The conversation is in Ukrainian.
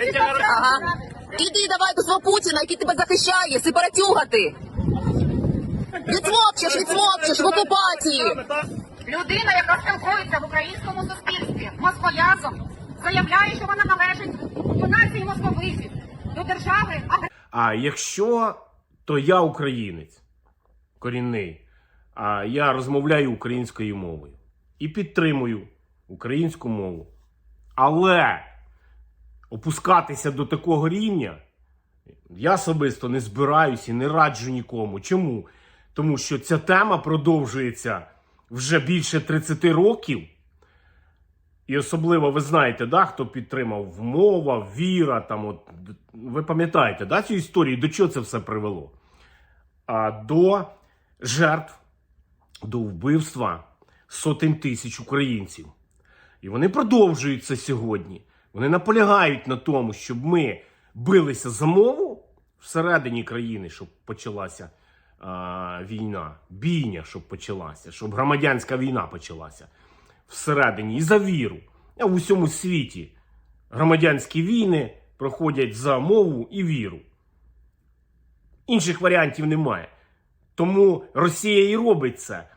Ага. Іди давай до свого Путіна, який тебе захищає, сепаратюга ти. Відсмокчеш, відсмокчеш в окупації. Людина, яка спілкується в українському суспільстві москоязом, заявляє, що вона належить до нації московитів, до держави А якщо то я українець корінний, а я розмовляю українською мовою і підтримую українську мову. Але опускатися до такого рівня я особисто не збираюсь і не раджу нікому. Чому? Тому що ця тема продовжується вже більше 30 років. І особливо ви знаєте, да, хто підтримав мова, віра, там от ви пам'ятаєте да, цю історію, до чого це все привело? А, до жертв, до вбивства сотень тисяч українців. І вони продовжують це сьогодні. Вони наполягають на тому, щоб ми билися за мову всередині країни, щоб почалася а, війна, бійня, щоб почалася, щоб громадянська війна почалася всередині і за віру. А в усьому світі громадянські війни проходять за мову і віру. Інших варіантів немає. Тому Росія і робить це.